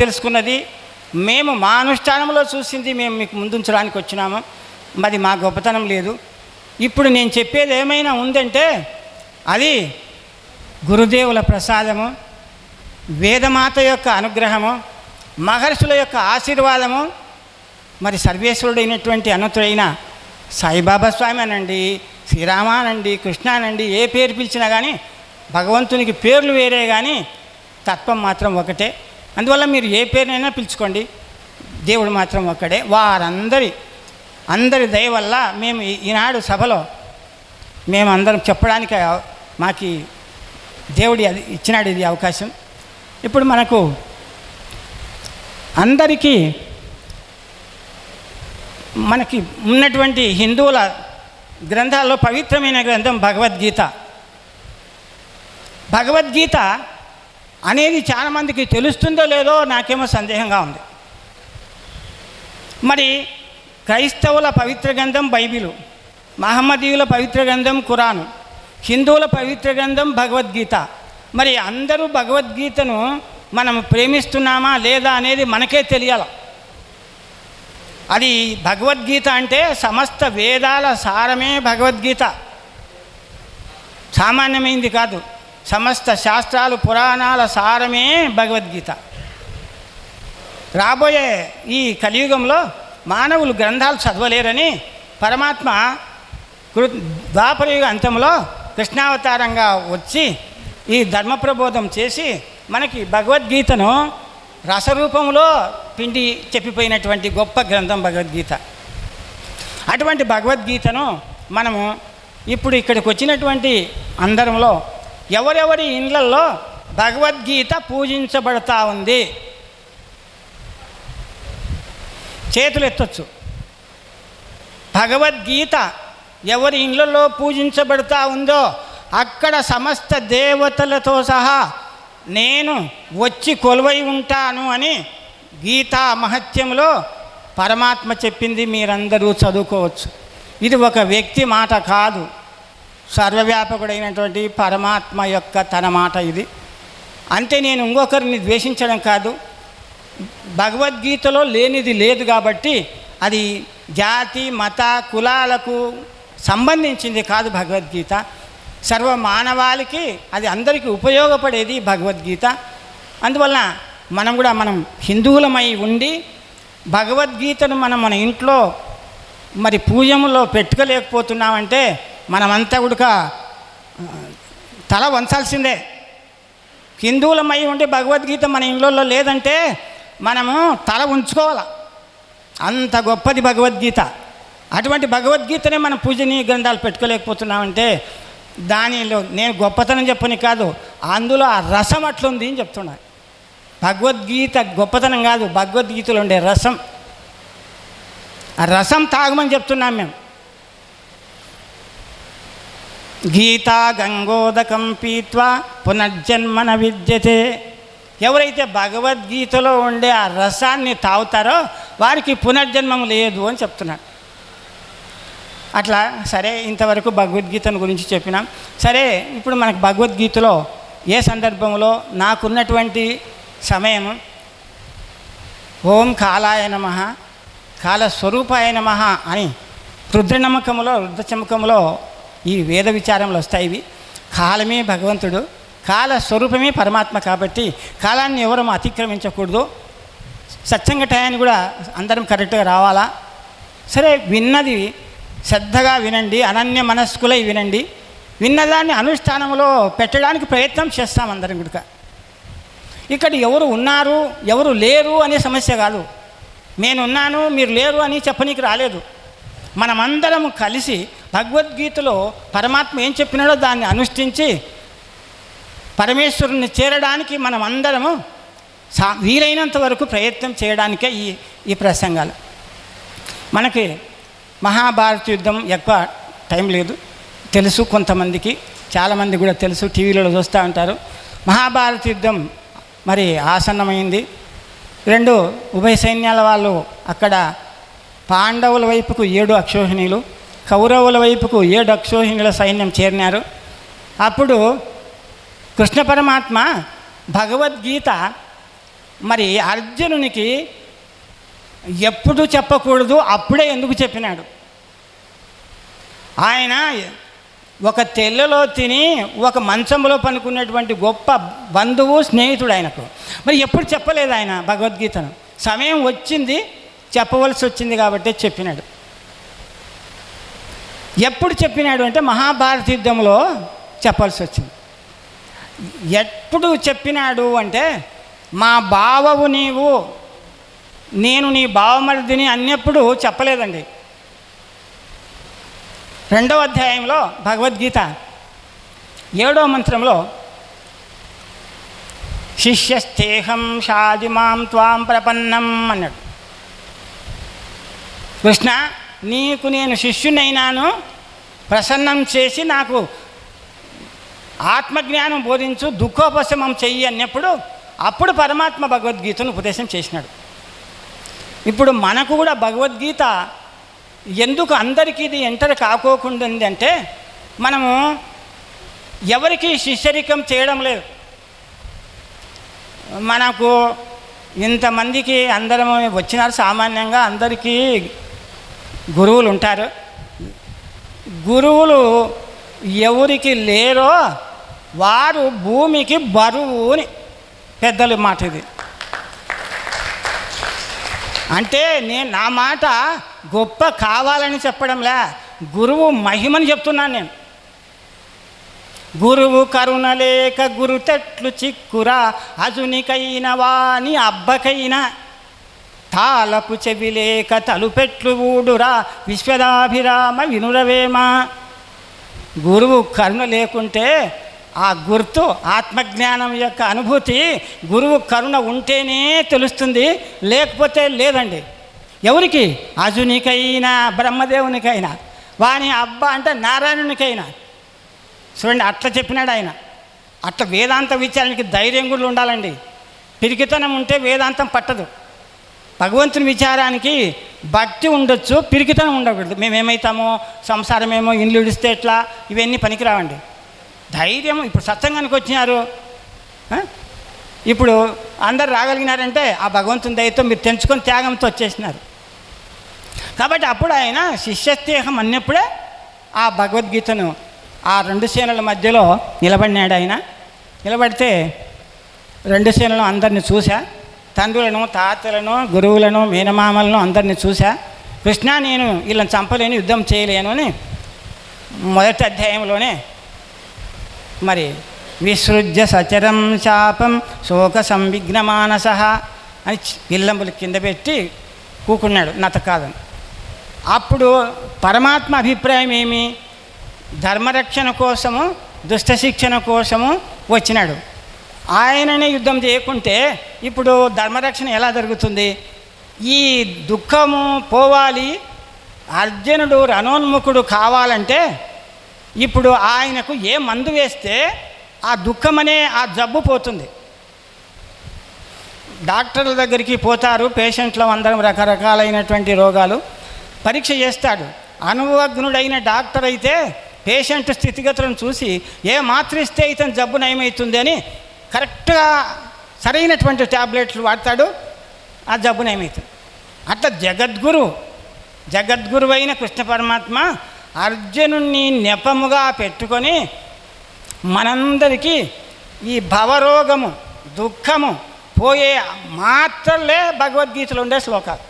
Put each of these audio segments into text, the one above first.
తెలుసుకున్నది. మేము మా అనుష్ఠానంలో చూసింది మేము మీకు ముందుంచడానికి వచ్చినాము. మరి మా గొప్పతనం లేదు. ఇప్పుడు నేను చెప్పేది ఏమైనా ఉందంటే అది గురుదేవుల ప్రసాదము వేదమాత యొక్క అనుగ్రహము మహర్షుల యొక్క ఆశీర్వాదము మరి సర్వేశ్వరుడైనటువంటి అనంతుడైన సాయిబాబా స్వామి అనండి శ్రీరామ అనండి కృష్ణ అనండి ఏ పేరు పిలిచినా కానీ భగవంతునికి పేర్లు వేరే కానీ తత్వం మాత్రం ఒకటే. అందువల్ల మీరు ఏ పేరునైనా పిలుచుకోండి. దేవుడు మాత్రం ఒక్కడే. వారందరి అందరి దయ వల్ల మేము ఈ- ఈనాడు సభలో మేము అందరం చెప్పడానికి మాకు దేవుడి అది ఇచ్చినాడు ఇది అవకాశం. ఇప్పుడు మనకు అందరికీ మనకి ఉన్నటువంటి హిందువుల గ్రంథాల్లో పవిత్రమైన గ్రంథం భగవద్గీత. భగవద్గీత అనేది చాలామందికి తెలుస్తుందో లేదో నాకేమో సందేహంగా ఉంది. మరి క్రైస్తవుల పవిత్ర గ్రంథం బైబిలు మహమ్మదీయుల పవిత్ర గ్రంథం ఖురాను హిందువుల పవిత్ర గ్రంథం భగవద్గీత. మరి అందరూ భగవద్గీతను మనం ప్రేమిస్తున్నామా లేదా అనేది మనకే తెలియాలి. అది భగవద్గీత అంటే సమస్త వేదాల సారమే భగవద్గీత. సామాన్యమైంది కాదు. సమస్త శాస్త్రాలు పురాణాల సారమే భగవద్గీత. రాబోయే ఈ కలియుగంలో మానవులు గ్రంథాలు చదవలేరని పరమాత్మ కృ ద్వాపరయుగ అంతంలో కృష్ణావతారంగా వచ్చి ఈ ధర్మ ప్రబోధం చేసి మనకి భగవద్గీతను రసరూపంలో పిండి చెప్పిపోయినటువంటి గొప్ప గ్రంథం భగవద్గీత. అటువంటి భగవద్గీతను మనము ఇప్పుడు ఇక్కడికి వచ్చినటువంటి అందరంలో ఎవరెవరి ఇండ్లలో భగవద్గీత పూజించబడతా ఉంది? చేతులు ఎత్తొచ్చు. భగవద్గీత ఎవరి ఇండ్లలో పూజించబడతా ఉందో అక్కడ సమస్త దేవతలతో సహా నేను వచ్చి కొలువై ఉంటాను అని గీతా మహత్యంలో పరమాత్మ చెప్పింది మీరందరూ చదువుకోవచ్చు. ఇది ఒక వ్యక్తి మాట కాదు. సర్వవ్యాపకుడైనటువంటి పరమాత్మ యొక్క తన మాట ఇది. అంతే నేను ఇంకొకరిని ద్వేషించడం కాదు. భగవద్గీతలో లేనిది లేదు కాబట్టి అది జాతి మత కులాలకు సంబంధించింది కాదు భగవద్గీత. సర్వ మానవాళికి అది అందరికీ ఉపయోగపడేది భగవద్గీత. అందువల్ల మనం కూడా మనం హిందువులమై ఉండి భగవద్గీతను మనం మన ఇంట్లో మరి పూజములో పెట్టుకోలేకపోతున్నామంటే మనమంతా ఉడక తల వంచాల్సిందే. హిందువులమై ఉండి భగవద్గీత మన ఇండ్లలో లేదంటే మనము తల ఉంచుకోవాలి. అంత గొప్పది భగవద్గీత. అటువంటి భగవద్గీతనే మనం పూజనీయ గ్రంథాలు పెట్టుకోలేకపోతున్నామంటే దానిలో నేను గొప్పతనం చెప్పని కాదు అందులో ఆ రసం అట్లుంది అని చెప్తున్నా. భగవద్గీత గొప్పతనం కాదు భగవద్గీతలో ఉండే రసం. ఆ రసం తాగమని చెప్తున్నాం మేము. గీతా గంగోదకం పీత్వా పునర్జన్మన విద్యతే. ఎవరైతే భగవద్గీతలో ఉండే ఆ రసాన్ని తాగుతారో వారికి పునర్జన్మం లేదు అని చెప్తున్నాడు అట్లా సరే ఇంతవరకు భగవద్గీతను గురించి చెప్పినాం. సరే ఇప్పుడు మనకు భగవద్గీతలో ఏ సందర్భంలో నాకున్నటువంటి సమయం ఓం కాలాయ నమ కాల స్వరూపాయ నమ అని రుద్రనమ్మకములో రుద్రచమకములో ఈ వేద విచారంలో వస్తాయి ఇవి. కాలమే భగవంతుడు కాల స్వరూపమే పరమాత్మ కాబట్టి కాలాన్ని ఎవరు అతిక్రమించకూడదు. సత్సంగ టయాన్ని కూడా అందరం కరెక్ట్గా రావాలా? సరే విన్నది శ్రద్ధగా వినండి అనన్య మనస్కులై వినండి. విన్నదాన్ని అనుష్ఠానంలో పెట్టడానికి ప్రయత్నం చేస్తాం అందరం కూడా ఇక్కడ ఎవరు ఉన్నారు ఎవరు లేరు అనే సమస్య కాదు. నేనున్నాను మీరు లేరు అని చెప్పనీకి రాలేదు. మనమందరం కలిసి భగవద్గీతలో పరమాత్మ ఏం చెప్పినాడో దాన్ని అనుష్ఠించి పరమేశ్వరుని చేరడానికి మనం అందరము సా వీలైనంత వరకు ప్రయత్నం చేయడానికే ఈ ఈ ప్రసంగాలు. మనకి మహాభారత యుద్ధం ఎక్కువ టైం లేదు. తెలుసు కొంతమందికి చాలామంది కూడా తెలుసు టీవీలలో చూస్తూ ఉంటారు. మహాభారత యుద్ధం మరి ఆసన్నమైంది. రెండు ఉభయ సైన్యాల వాళ్ళు అక్కడ పాండవుల వైపుకు ఏడు అక్షోహిణీలు కౌరవుల వైపుకు ఏడు అక్షోహిణుల సైన్యం చేరినారు. అప్పుడు కృష్ణ పరమాత్మ భగవద్గీత మరి అర్జునునికి ఎప్పుడు చెప్పకూడదు అప్పుడే ఎందుకు చెప్పినాడు. ఆయన ఒక తెల్లలో తిని ఒక మంచంలో పనుకున్నటువంటి గొప్ప బంధువు స్నేహితుడు ఆయనకు. మరి ఎప్పుడు చెప్పలేదు ఆయన భగవద్గీతను. సమయం వచ్చింది చెప్పవలసి వచ్చింది కాబట్టి చెప్పినాడు. ఎప్పుడు చెప్పినాడు అంటే మహాభారత యుద్ధంలో చెప్పాల్సి వచ్చింది. ఎప్పుడు చెప్పినాడు అంటే మా బావవు నీవు నేను నీ బావమరిదిని అన్నప్పుడు చెప్పలేదండి. రెండవ అధ్యాయంలో భగవద్గీత ఏడవ మంత్రంలో శిష్యస్థేహం షాదిమాం త్వాం ప్రపన్నం అన్నాడు. కృష్ణ నీకు నేను శిష్యునైనాను. ప్రసన్నం చేసి నాకు ఆత్మజ్ఞానం బోధించు దుఃఖోపశమం చెయ్యి అన్నప్పుడు అప్పుడు పరమాత్మ భగవద్గీతను ఉపదేశం చేసినాడు. ఇప్పుడు మనకు కూడా భగవద్గీత ఎందుకు అందరికీ ఇది ఎంటర్ కాకోకుండా ఉంది అంటే మనము ఎవరికి శిష్యరికం చేయడం లేదు. మనకు ఇంతమందికి అందరం వచ్చినారు సామాన్యంగా అందరికీ గురువులు ఉంటారు గురువులు ఎవరికి లేరో వారు భూమికి బరువుని పెద్దల మాట ఇది అంటే నేను నా మాట గొప్ప కావాలని చెప్పడంలే గురువు మహిమని చెప్తున్నాను నేను. గురువు కరుణ లేక గురు తెట్లు చిక్కురా అజునికైన వాని అబ్బకైనా తాలపు చెవిలేక తలుపెట్లు ఊడురా విశ్వదాభిరామ వినురవేమ. గురువు కరుణ లేకుంటే ఆ గుర్తు ఆత్మజ్ఞానం యొక్క అనుభూతి గురువు కరుణ ఉంటేనే తెలుస్తుంది లేకపోతే లేదండి. ఎవరికి? అజునికైనా బ్రహ్మదేవునికైనా వాని అబ్బ అంటే నారాయణునికైనా. చూడండి అట్లా చెప్పినాడు ఆయన. అట్లా వేదాంత విచారానికి ధైర్యం కూడా ఉండాలండి. పిరికితనం ఉంటే వేదాంతం పట్టదు. భగవంతుని విచారానికి భక్తి ఉండొచ్చు పిరికితనం ఉండకూడదు. మేము ఏమవుతామో సంసారమేమో ఇండ్లు విడిస్తే ఎట్లా? ఇవన్నీ పనికిరావండి. ధైర్యం ఇప్పుడు సత్సంగానికి వచ్చినారు. ఇప్పుడు అందరు రాగలిగినారంటే ఆ భగవంతుని దయతో మీరు తెంచుకొని త్యాగంతో వచ్చేసినారు. కాబట్టి అప్పుడు ఆయన శిష్యస్నేహం అన్నప్పుడే ఆ భగవద్గీతను ఆ రెండు సేనల మధ్యలో నిలబడినాడు ఆయన. నిలబడితే రెండు సేనలు అందరిని చూశా. తండ్రులను తాతలను గురువులను మేనమామలను అందరిని చూసా కృష్ణ నేను వీళ్ళని చంపలేను యుద్ధం చేయలేను అని మొదటి అధ్యాయంలోనే మరి విసృజ్య సచరం శాపం శోక సంవిఘ్నమానస అని చి- విల్లంబులు కింద పెట్టి కూకున్నాడు నతకాదని అప్పుడు పరమాత్మ అభిప్రాయం ఏమి? ధర్మరక్షణ కోసము దుష్ట శిక్షణ కోసము వచ్చినాడు. ఆయననే యుద్ధం చేయకుంటే ఇప్పుడు ధర్మరక్షణ ఎలా జరుగుతుంది? ఈ దుఃఖము పోవాలి అర్జునుడు రణోన్ముఖుడు కావాలంటే ఇప్పుడు ఆయనకు ఏ మందు వేస్తే ఆ దుఃఖమనే ఆ జబ్బు పోతుంది. డాక్టర్ల దగ్గరికి పోతారు పేషెంట్లు అందరం రకరకాలైనటువంటి రోగాలు. పరీక్ష చేస్తాడు. అనుభవజ్ఞుడైన డాక్టర్ అయితే పేషెంట్ స్థితిగతులను చూసి ఏ మాత్రిస్తే ఇతను జబ్బు నయమవుతుంది అని కరెక్ట్గా సరైనటువంటి ట్యాబ్లెట్లు వాడతాడు ఆ జబ్బు నయమవుతుంది అట్లా జగద్గురు జగద్గురువైన కృష్ణ పరమాత్మ అర్జునుణ్ణి నెపముగా పెట్టుకొని మనందరికీ ఈ భవరోగము దుఃఖము పోయే మాత్రలే భగవద్గీతలో ఉండే శ్లోకాలు.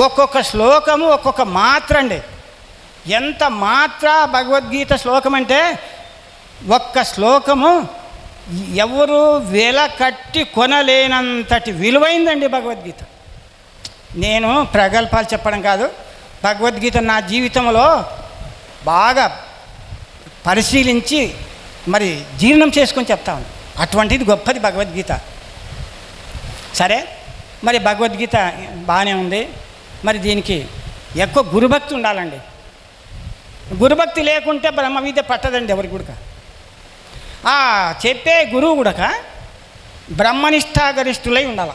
ఒక్కొక్క శ్లోకము ఒక్కొక్క మాత్ర అండి ఎంత మాత్ర భగవద్గీత శ్లోకం అంటే ఒక్క శ్లోకము ఎవరు వెల కట్టి కొనలేనంతటి విలువైందండి భగవద్గీత. నేను ప్రగల్భాలు చెప్పడం కాదు భగవద్గీత నా జీవితంలో బాగా పరిశీలించి మరి జీర్ణం చేసుకొని చెప్తాను అటువంటిది గొప్పది భగవద్గీత. సరే మరి భగవద్గీత బాగానే ఉంది. మరి దీనికి ఎక్కువ గురుభక్తి ఉండాలండి. గురుభక్తి లేకుంటే బ్రహ్మ విద్య పట్టదండి ఎవరికి కూడా. ఆ చెప్పే గురువు కూడా బ్రహ్మనిష్టాగరిష్ఠులై ఉండాలి.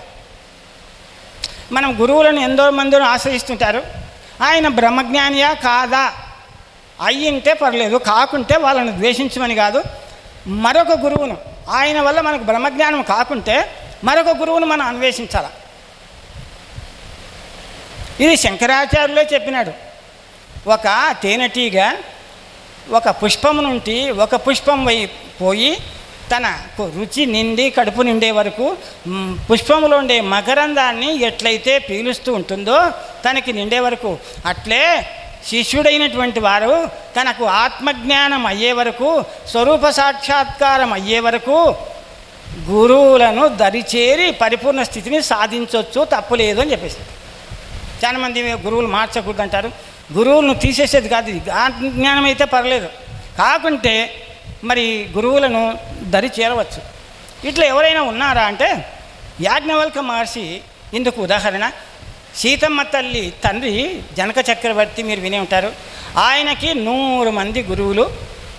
మనం గురువులను ఎంతో మందిని ఆశ్రయిస్తుంటారు. ఆయన బ్రహ్మజ్ఞానియా కాదా? అయ్యింటే పర్లేదు కాకుంటే వాళ్ళని ద్వేషించమని కాదు. మరొక గురువును ఆయన వల్ల మనకు బ్రహ్మజ్ఞానం కాకుంటే మరొక గురువును మనం అన్వేషించాలి. ఇది శంకరాచార్యులే చెప్పినాడు. ఒక తేనెటీగ ఒక పుష్పం నుండి ఒక పుష్పం వై పోయి తన రుచి నిండి కడుపు నిండే వరకు పుష్పంలో ఉండే మకరందాన్ని ఎట్లయితే పీలుస్తూ ఉంటుందో తనకి నిండే వరకు అట్లే శిష్యుడైనటువంటి వారు తనకు ఆత్మజ్ఞానం అయ్యే వరకు స్వరూప సాక్షాత్కారం అయ్యే వరకు గురువులను దరిచేరి పరిపూర్ణ స్థితిని సాధించవచ్చు తప్పులేదు అని చెప్పేసి. చాలామంది గురువులు మార్చకూడదు అంటారు గురువులను తీసేసేది కాదు ఇది. జ్ఞానం అయితే పర్లేదు. కాకుంటే మరి గురువులను దరి చేరవచ్చు. ఇట్లా ఎవరైనా ఉన్నారా అంటే యాజ్ఞవల్క మహర్షి ఇందుకు ఉదాహరణ. సీతమ్మ తల్లి తండ్రి జనక చక్రవర్తి మీరు వినే ఉంటారు. ఆయనకి నూరు మంది గురువులు.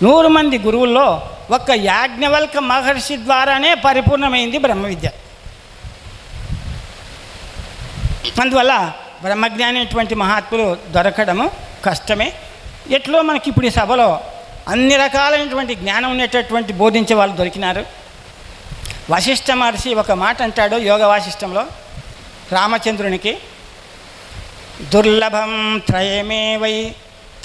నూరు మంది గురువుల్లో ఒక్క యాజ్ఞవల్క మహర్షి ద్వారానే పరిపూర్ణమైంది బ్రహ్మ విద్య అందువల్ల బ్రహ్మజ్ఞాని అటువంటి మహాత్ములు దొరకడము కష్టమే. ఎట్లో మనకి ఇప్పుడు ఈ సభలో అన్ని రకాలైనటువంటి జ్ఞానం ఉండేటటువంటి బోధించే వాళ్ళు దొరికినారు. వశిష్ఠ మహర్షి ఒక మాట అంటాడు యోగ వాసిష్టంలో రామచంద్రునికి దుర్లభం త్రయమే వై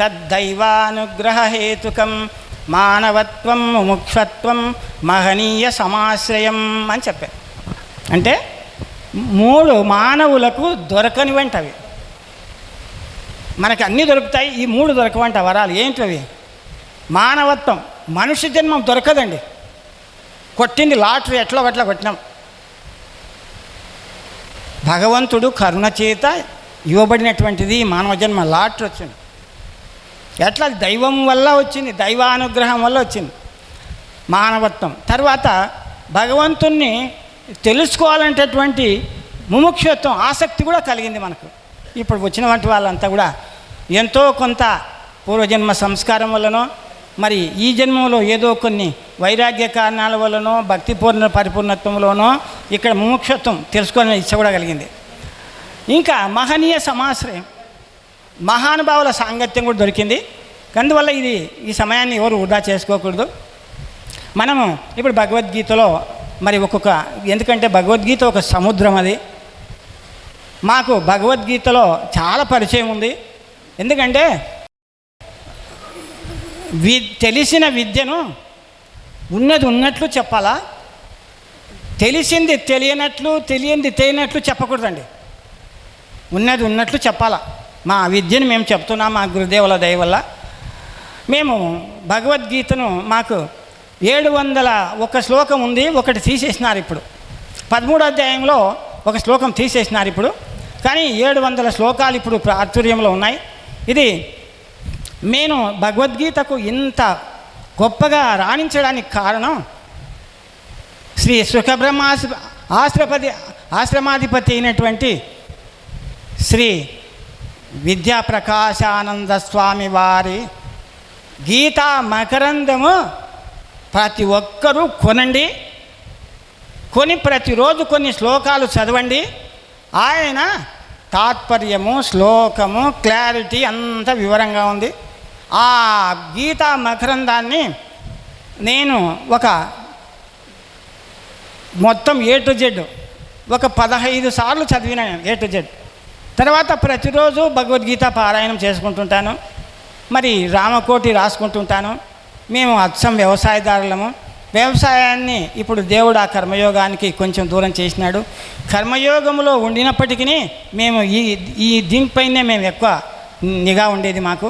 తద్దైవానుగ్రహహేతుకం మానవత్వం ముముక్షత్వం మహనీయ సమాశ్రయం అని చెప్పారు. అంటే మూడు మానవులకు దొరకని వంటవి మనకి అన్నీ దొరుకుతాయి ఈ మూడు దొరకవంట వరాలు. ఏంటవి మానవత్వం. మనుష్య జన్మం దొరకదండి. కొట్టింది లాటరీ ఎట్లా అట్లా కొట్టినాం? భగవంతుడు కరుణ చేత ఇవ్వబడినటువంటిది మానవ జన్మ లాటరీ వచ్చింది. ఎట్లా? దైవం వల్ల వచ్చింది దైవానుగ్రహం వల్ల వచ్చింది మానవత్వం. తర్వాత భగవంతుణ్ణి తెలుసుకోవాలంటటువంటి ముముక్షత్వం ఆసక్తి కూడా కలిగింది మనకు. ఇప్పుడు వచ్చినటువంటి వాళ్ళంతా కూడా ఎంతో కొంత పూర్వజన్మ సంస్కారం వల్లనో మరి ఈ జన్మలో ఏదో కొన్ని వైరాగ్య కారణాల వల్లనో భక్తిపూర్ణ పరిపూర్ణత్వంలోనో ఇక్కడ ముముక్షత్వం తెలుసుకునే ఇచ్చ కూడా కలిగింది. ఇంకా మహనీయ సమాశ్రయం మహానుభావుల సాంగత్యం కూడా దొరికింది. అందువల్ల ఇది ఈ సమయాన్ని ఎవరు వృధా చేసుకోకూడదు. మనము ఇప్పుడు భగవద్గీతలో మరి ఒక్కొక్క ఎందుకంటే భగవద్గీత ఒక సముద్రం అది. మాకు భగవద్గీతలో చాలా పరిచయం ఉంది. ఎందుకంటే వి తెలిసిన విద్యను ఉన్నది ఉన్నట్లు చెప్పాలా? తెలిసింది తెలియనట్లు తెలియంది తెలియనట్లు చెప్పకూడదండి. ఉన్నది ఉన్నట్లు చెప్పాలా? మా విద్యను మేము చెప్తున్నాం మా గురుదేవుల దయ వల్ల. మేము భగవద్గీతను మాకు ఏడు వందల ఒక శ్లోకం ఉంది ఒకటి తీసేసినారు ఇప్పుడు. పదమూడు అధ్యాయంలో ఒక శ్లోకం తీసేసినారు ఇప్పుడు. కానీ ఏడు వందల శ్లోకాలు ఇప్పుడు ప్రాచుర్యంలో ఉన్నాయి. ఇది నేను భగవద్గీతకు ఇంత గొప్పగా రాణించడానికి కారణం శ్రీ సుఖబ్రహ్మాశ ఆశ్రపతి ఆశ్రమాధిపతి అయినటువంటి శ్రీ విద్యాప్రకాశానంద స్వామి వారి గీతా మకరందము ప్రతి ఒక్కరూ కొనండి. కొని ప్రతిరోజు కొన్ని శ్లోకాలు చదవండి. ఆయన తాత్పర్యము శ్లోకము క్లారిటీ అంత వివరంగా ఉంది. ఆ గీతా మకరందాన్ని నేను ఒక మొత్తం ఏ టు జెడ్ ఒక పదహైదు సార్లు చదివినాను ఏ టు జెడ్ తర్వాత ప్రతిరోజు భగవద్గీత పారాయణం చేసుకుంటుంటాను. మరి రామకోటి రాసుకుంటుంటాను. మేము అచ్చం వ్యవసాయదారులము. వ్యవసాయాన్ని ఇప్పుడు దేవుడు ఆ కర్మయోగానికి కొంచెం దూరం చేసినాడు. కర్మయోగంలో ఉండినప్పటికీ మేము ఈ ఈ దీనిపైనే మేము ఎక్కువ నిఘా ఉండేది మాకు.